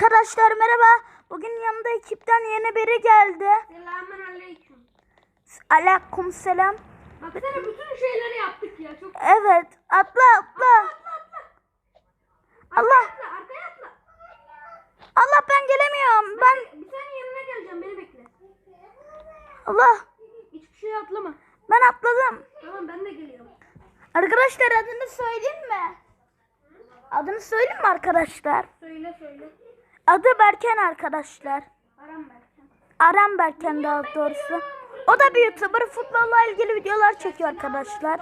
Arkadaşlar merhaba. Bugün yanımda ekipten yeni biri geldi. Selamun aleyküm. Aleyküm selam. Baksana bütün şeyleri yaptık ya. Çok Evet. Atla atla. Allah. atla arkaya atla. Allah ben gelemiyorum. Ben Bir saniye yanına geleceğim beni bekle. Allah. Hiçbir şeye atlama. Ben atladım. Tamam ben de geliyorum. Arkadaşlar adını söyleyeyim mi? Adını söyleyeyim mi arkadaşlar? Söyle söyle. Adı Berken arkadaşlar. Aram Berken. Aram Berken daha doğrusu. O da bir YouTuber. Futbolla ilgili videolar çekiyor arkadaşlar.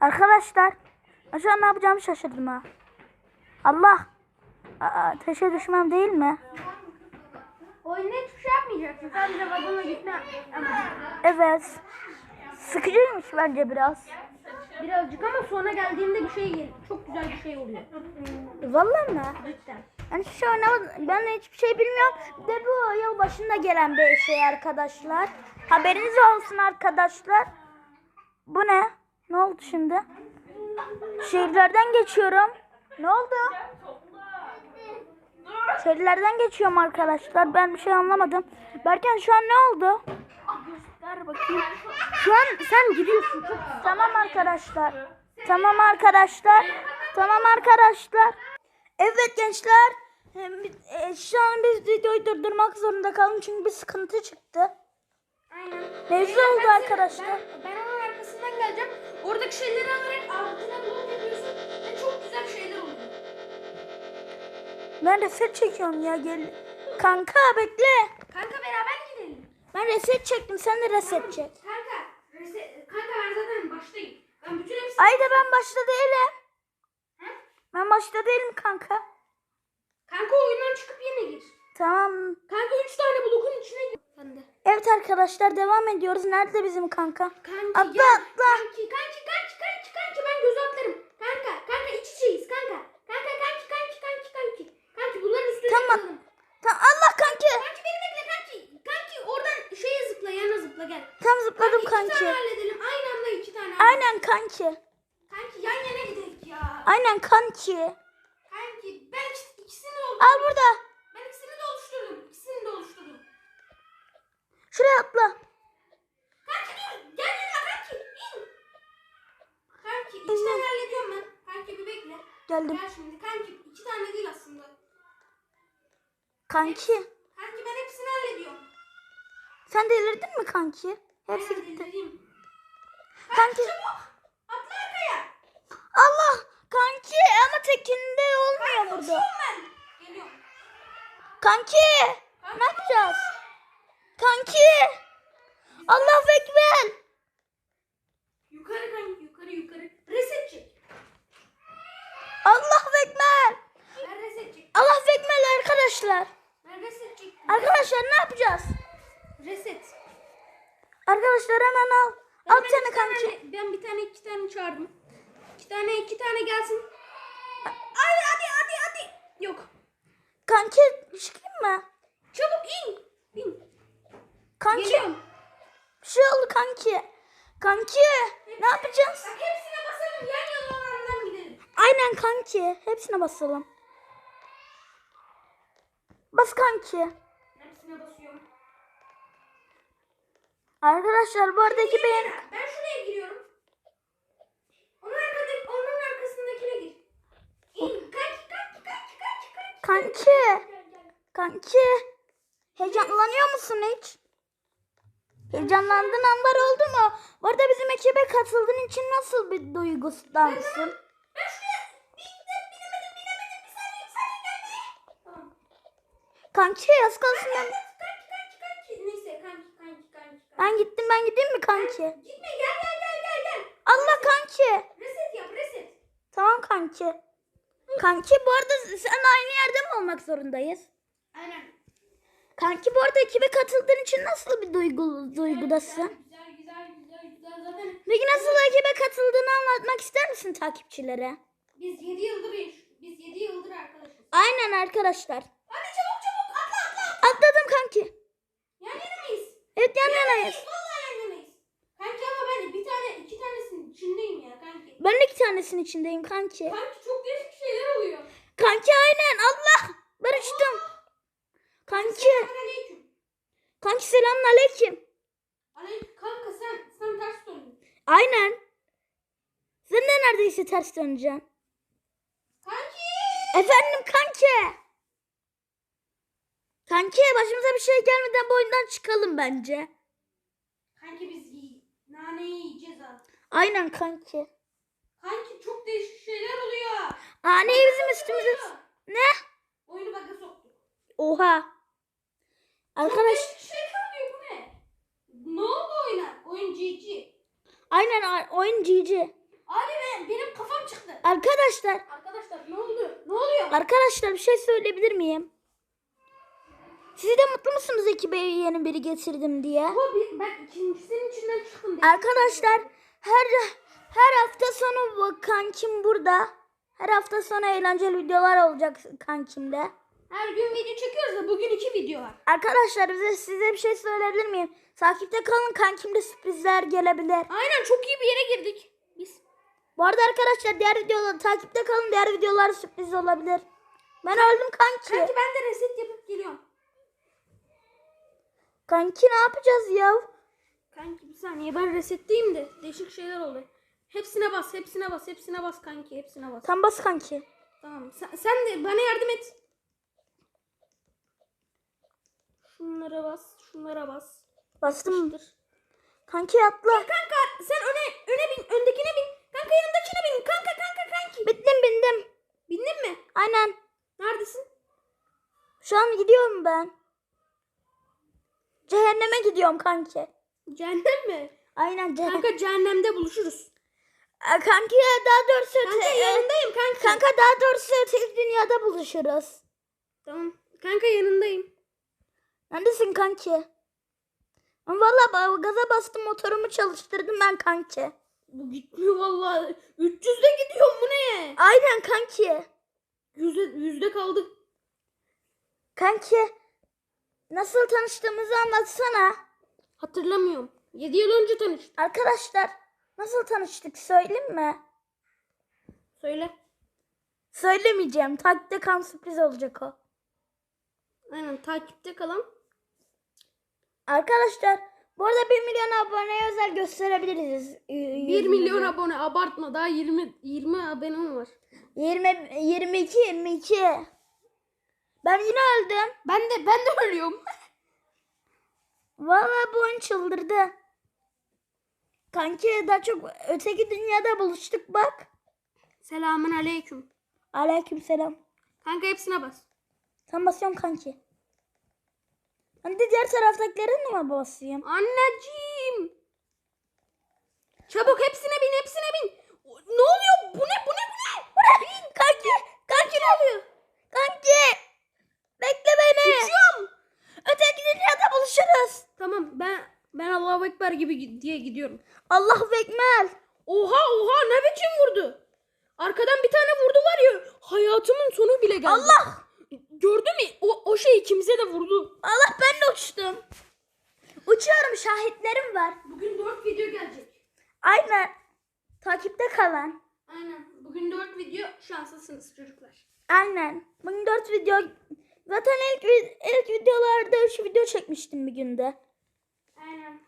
Arkadaşlar an ne yapacağımı şaşırdım ha. Allah. Aa, taşa düşmem değil mi? Oyunda hiçbir şey yapmayacaksın. Sadece vagona gitme. Evet. Sıkıcıymış bence biraz. Birazcık ama sonra geldiğinde bir şey. Çok güzel bir şey oluyor. Vallahi mi? Cidden. Ben hiçbir şey oynamadım. Ben hiçbir şey bilmiyorum. Bir de bu yıl başında gelen bir şey arkadaşlar. Haberiniz olsun arkadaşlar. Bu ne? Ne oldu şimdi? Şehirlerden geçiyorum. Ne oldu? Şehirlerden geçiyorum arkadaşlar. Ben bir şey anlamadım. Berken şu an ne oldu? Göster bakayım. Şu an sen gidiyorsun. Tamam arkadaşlar. Tamam arkadaşlar. Tamam arkadaşlar. Evet gençler. E, Şu an biz videoyu durdurmak zorunda kaldım çünkü bir sıkıntı çıktı. Aynen. Mevzu oldu arkadaşlar. Ben, ben onun arkasından geleceğim. Oradaki şeyleri alarak altına blok yapıyorsun ve çok güzel şeyler oluyor. Ben reset çekiyorum ya gel. Kanka bekle. Kanka beraber gidelim. Ben reset çektim sen de reset çek. Kanka, rese- kanka ben zaten baştayım. Ben bütün hepsini... Başta değilim. Ha? Ben başta değilim kanka. Kanka oyundan çıkıp yine gir. Tamam. Kanka üç tane blokun içine gir. Sen de. Evet arkadaşlar devam ediyoruz. Nerede bizim kanka? Kanki Atla, atla. Kanki, kanki, kanki, kanki, kanki. Ben göz atlarım. Kanka, kanka iç içeyiz kanka. Kanka, kanki, kanki, kanki, kanki. Kanki bunların üstüne Tamam. çıkalım. Tamam Allah kanki. Kanki beni bekle kanki. Kanki oradan şeye zıpla, yana zıpla gel. Tam zıpladım Kanki, iki kanki. tane halledelim. Aynı anda iki tane. Aynen kanki. Kanki yan yana gidelim ya. Aynen kanki. Kanki ben ikis- ikisini de Al burada. Ben ikisini de oluşturdum. İkisini de oluşturdum. Şuraya atla. Kanki dur. Gel yanıma kanki. İn. Kanki iki tane hallediyorum ben. Kanki bir bekle. Geldim. Gel şimdi. Kanki iki tane değil aslında. Kanki. Kanki ben hepsini hallediyorum. Sen delirdin mi kanki? Hepsi Aynen, gitti. delireyim. Kanki. Çabuk. Allah. Kanki ama tekinde olmuyor burada. Uçuyorum ben. Geliyorum. Kanki. Ne yapacağız? Kanki. Allahu Ekber. Yukarı kanki yukarı yukarı. Reset çek. Allahu Ekber. Allahu Ekber arkadaşlar. Arkadaşlar ne yapacağız? Reset. Arkadaşlar hemen al. Ben Al bir tane kanki. tane- Ben bir tane iki tane çağırdım. Tane iki tane gelsin. Hadi hadi hadi hadi. Yok. Kanki çıkayım mı? Çabuk in. İn. Kanki. Geliyorum. Bir şey oldu kanki. Kanki. Ne yapacağız? Bak hepsine basalım yan yana olanlardan gidelim. Aynen kanki. Hepsine basalım. Bas kanki. Hepsine basıyorum. Arkadaşlar bu arada iki beğen... Ben şuraya giriyorum. Onun arkadaki, onun arkasındakine gir. İn. Kanki kanki kanki kanki kanki. Heyecanlanıyor musun hiç? Heyecanlandığın anlar oldu mu? Bu arada bizim ekibe katıldığın için nasıl bir. Tamam. Kanki az kalsın ben... Kanki kanki kanki. Neyse kanki kanki. kanki. Ben gittim ben gideyim mi kanki? Gitme gel gel gel gel gel. Allah kanki. Reset yap reset. Tamam kanki. Kanki bu arada sen aynı yerde mi olmak zorundayız? Aynen. Kanki bu arada ekibe katıldığın için nasıl bir duygu, duygudasın? Güzel güzel güzel güzel zaten Peki nasıl ekibe katıldığını anlatmak ister misin takipçilere? biz 7 yıldır biz 7 yıldır arkadaşız. Aynen arkadaşlar. Hadi çabuk çabuk atla atla. Atladım kanki. Yan yana mıyız? Evet yan yanayız. Vallahi yan yanayız. Kanki ama ben bir tane iki tanesinin içindeyim ya kanki. Ben de iki tanesinin içindeyim kanki. Kanki çok Kanki aynen Allah barıştım. Kanki. Kanki selamun aleyküm. Aleyküm kanka sen sen ters döndün. Aynen. Sen de neredeyse ters döneceksin. Kanki. Efendim kanki. Kanki başımıza bir şey gelmeden bu oyundan çıkalım bence. Kanki biz naneyi yiyeceğiz artık. Aynen kanki. Kanki çok değişik şeyler oluyor. Ani bizim üstümüze... Ne? Oyunu bug'a soktuk. Oha. Arkadaş şeyler oluyor bu ne? Ne oldu oyuna? Oyun GG. aynen oyun GG. Abi ben, benim kafam çıktı. Arkadaşlar Arkadaşlar ne oldu? Ne oluyor? arkadaşlar bir şey söyleyebilir miyim? Siz de mutlu musunuz ekibe yeni biri getirdim diye? Ama ben ikincisinin içinden çıktım. diye. Arkadaşlar her her hafta sonu kankim burada. Her hafta sonu eğlenceli videolar olacak kankimde. Her gün video çekiyoruz da bugün iki video var. Arkadaşlar bize size bir şey söyleyebilir miyim? Takipte kalın kankimde sürprizler gelebilir. Aynen çok iyi bir yere girdik. Biz. Bu arada arkadaşlar diğer videolar takipte kalın diğer videolar sürpriz olabilir. Ben öldüm kanki. Kanki ben de reset yapıp geliyorum. Kanki ne yapacağız ya? Kanki bir saniye ben resetteyim de değişik şeyler oldu. Hepsine bas, hepsine bas, hepsine bas kanki, hepsine bas. Tam bas kanki. Tamam. Sen, sen de bana yardım et. Şunlara bas, şunlara bas. Bastım. Dur. Kanki atla. Kanka sen öne öne bin, öndekine bin. Kanka yanındakine bin. Kanka kanka kanki. Bittim bindim. Bindin mi? Aynen. Neredesin? Şu an gidiyorum ben. Cehenneme gidiyorum kanki. Cehennem mi? Aynen cehennem. Kanka cehennemde buluşuruz. Kanki daha doğrusu Kanka te- yanındayım kanka. kanka daha doğrusu tek dünyada buluşuruz. Tamam. Kanka yanındayım. Neredesin kanki? Valla gaza bastım motorumu çalıştırdım ben kanki. Bu gitmiyor vallahi. 300'de gidiyorum bu ne? Aynen kanki. Yüzde, yüzde kaldı. Kanki nasıl tanıştığımızı anlatsana. Hatırlamıyorum. 7 yıl önce tanıştık. Arkadaşlar nasıl tanıştık söyleyeyim mi? Söyle. Söylemeyeceğim. Takipte kan sürpriz olacak o. Aynen takipte kalan. Arkadaşlar bu arada 1 milyon aboneye özel gösterebiliriz. 1 milyon abone abartma daha 20 20 abonem var. 20 22 22. Ben yine öldüm. Ben de ben de ölüyorum. Vallahi bu oyun çıldırdı. Kanki daha çok öteki dünyada buluştuk bak. Selamun aleyküm. Aleykümselam. Kanka hepsine bas. Tam basıyorum kanki. Ben de diğer taraftakilerin mi basayım? Anneciğim. Çabuk hepsine bin hepsine bin. Ne oluyor? Bu ne bu ne bu ne? Ne? Kanki, kanki ne oluyor? Kanki, bekle beni. Uçuyorum. Öteki dünyada buluşuruz. Tamam ben Allahu Ekber gibi gi- diye gidiyorum. Allahu Ekber. Oha oha ne biçim vurdu? Arkadan bir tane vurdu var ya hayatımın sonu bile geldi. Allah. Gördün mü? O, o şey ikimize de vurdu. Allah ben de uçtum. Uçuyorum şahitlerim var. Bugün 4 video gelecek. Aynen. Takipte kalan. Aynen. Bugün 4 video şanslısınız çocuklar. Aynen. Bugün 4 video. Zaten ilk, ilk videolarda 3 video çekmiştim bir günde. Aynen.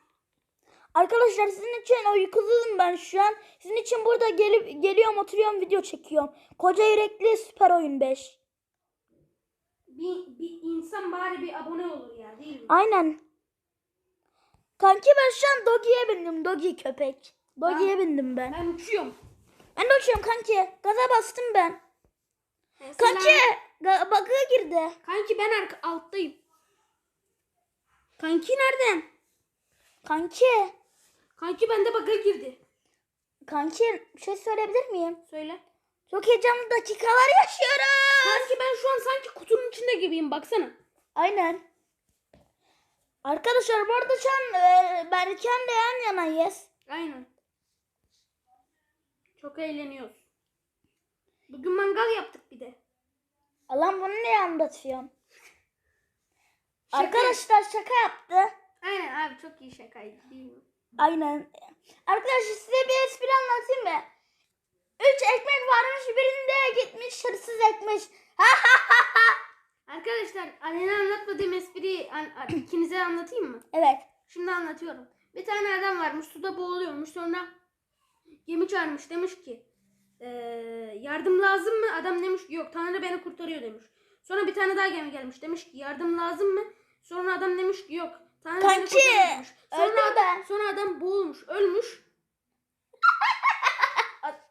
Arkadaşlar sizin için uykusuzum ben şu an. Sizin için burada gelip geliyorum oturuyorum video çekiyorum. Koca yürekli süper oyun 5. Bir, bir insan bari bir abone olur ya değil mi? Aynen. Kanki ben şu an Dogi'ye bindim. Dogi köpek. Dogi'ye bindim ben. Ben uçuyorum. Ben de uçuyorum kanki. Gaza bastım ben. Selam. Kanki ga- bug'a girdi. Kanki ben alttayım. Kanki nereden? Kanki. Kanki bende bug'a girdi. Kanki bir şey söyleyebilir miyim? Söyle. Çok heyecanlı dakikalar yaşıyorum. Kanki ben şu an sanki kutunun içinde gibiyim baksana. Aynen. Arkadaşlar bu arada şu an e, Berken'le yan yanayız. Aynen. Çok eğleniyoruz. Bugün mangal yaptık bir de. Allah'ım bunu ne anlatıyorsun? Şaka. Arkadaşlar şaka yaptı. Aynen abi çok iyi şakaydı değil mi? Aynen. Arkadaşlar size bir espri anlatayım mı? Üç ekmek varmış birinde gitmiş hırsız ekmiş. Arkadaşlar Alena anlatmadığım espriyi an- ikinize anlatayım mı? Evet. Şimdi anlatıyorum. Bir tane adam varmış suda boğuluyormuş sonra gemi çağırmış demiş ki "Ee, yardım lazım mı? Adam demiş ki yok Tanrı beni kurtarıyor demiş. Sonra bir tane daha gemi gelmiş demiş ki yardım lazım mı? Sonra adam demiş ki yok Tanrı Kanki. Sonra adam, sonra adam boğulmuş ölmüş.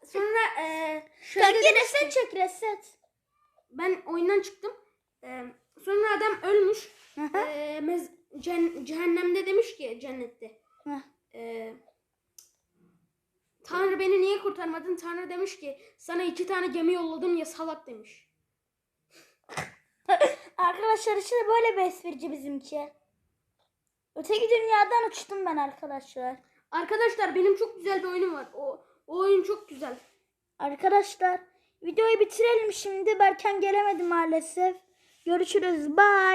Sonra ee, şöyle Kanki demiş reset ki- çek reset. ben oyundan çıktım. Ee, sonra adam ölmüş. Ee, mez- cen- cehennemde demiş ki cennette. Ee, Tanrı beni niye kurtarmadın? Tanrı demiş ki sana iki tane gemi yolladım ya salak demiş. Arkadaşlar işte böyle bir esprici bizimki. Öteki dünyadan uçtum ben arkadaşlar. Arkadaşlar benim çok güzel bir oyunum var. O, o oyun çok güzel. Arkadaşlar videoyu bitirelim şimdi. Berken gelemedi maalesef. Görüşürüz. Bye.